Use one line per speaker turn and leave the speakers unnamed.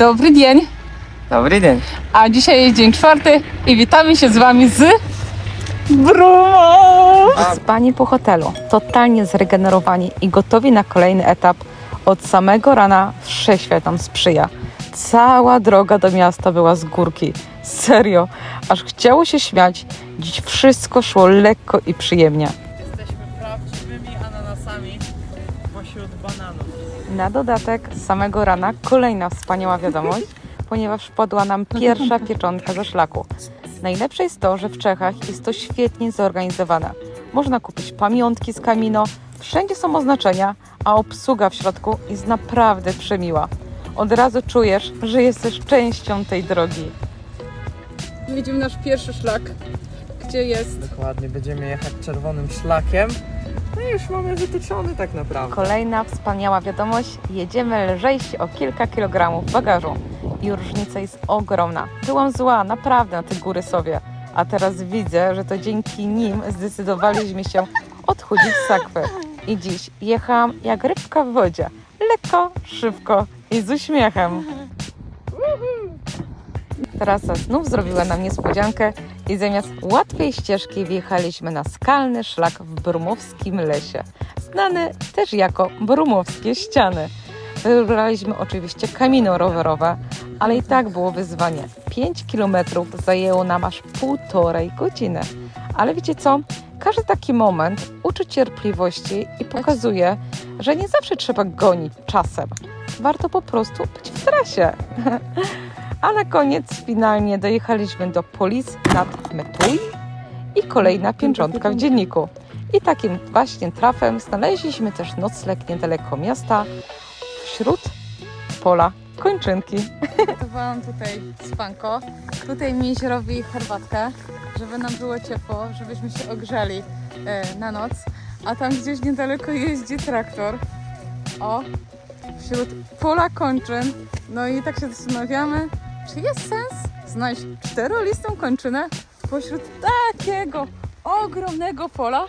Dobry dzień,
Dobry dzień.
a dzisiaj jest dzień czwarty i witamy się z Wami z Brumą! Spani po hotelu, totalnie zregenerowani i gotowi na kolejny etap. Od samego rana wszechświat nam sprzyja. Cała droga do miasta była z górki. Serio, aż chciało się śmiać. Dziś wszystko szło lekko i przyjemnie.
Bananów.
Na dodatek z samego rana kolejna wspaniała wiadomość, ponieważ wpadła nam pierwsza pieczątka ze szlaku. Najlepsze jest to, że w Czechach jest to świetnie zorganizowane. Można kupić pamiątki z Camino, wszędzie są oznaczenia, a obsługa w środku jest naprawdę przemiła. Od razu czujesz, że jesteś częścią tej drogi.
Widzimy nasz pierwszy szlak, gdzie jest
Dokładnie, będziemy jechać czerwonym szlakiem. Już mamy wytyczony tak naprawdę.
Kolejna wspaniała wiadomość. Jedziemy lżejsi o kilka kilogramów bagażu. I różnica jest ogromna. Byłam zła, naprawdę, na te góry sobie. A teraz widzę, że to dzięki nim zdecydowaliśmy się odchudzić sakwy. I dziś jechałam jak rybka w wodzie. Lekko, szybko i z uśmiechem. Trasa znów zrobiła nam niespodziankę i zamiast łatwej ścieżki wjechaliśmy na skalny szlak w brumowskim lesie, znany też jako brumowskie ściany. Wybraliśmy oczywiście kamino rowerowe, ale i tak było wyzwanie. 5 kilometrów zajęło nam aż półtorej godziny. Ale wiecie co? Każdy taki moment uczy cierpliwości i pokazuje, że nie zawsze trzeba gonić czasem. Warto po prostu być w trasie. A na koniec finalnie dojechaliśmy do Polis nad Metui i kolejna pięczątka w dzienniku. I takim właśnie trafem znaleźliśmy też nocleg niedaleko miasta wśród pola kończynki.
Gotowałam tutaj spanko. Tutaj miś robi herbatkę, żeby nam było ciepło, żebyśmy się ogrzeli e, na noc. A tam gdzieś niedaleko jeździ traktor. O, wśród pola kończyn. No i tak się zastanawiamy, czy jest sens znaleźć czterolistą kończynę pośród takiego ogromnego pola.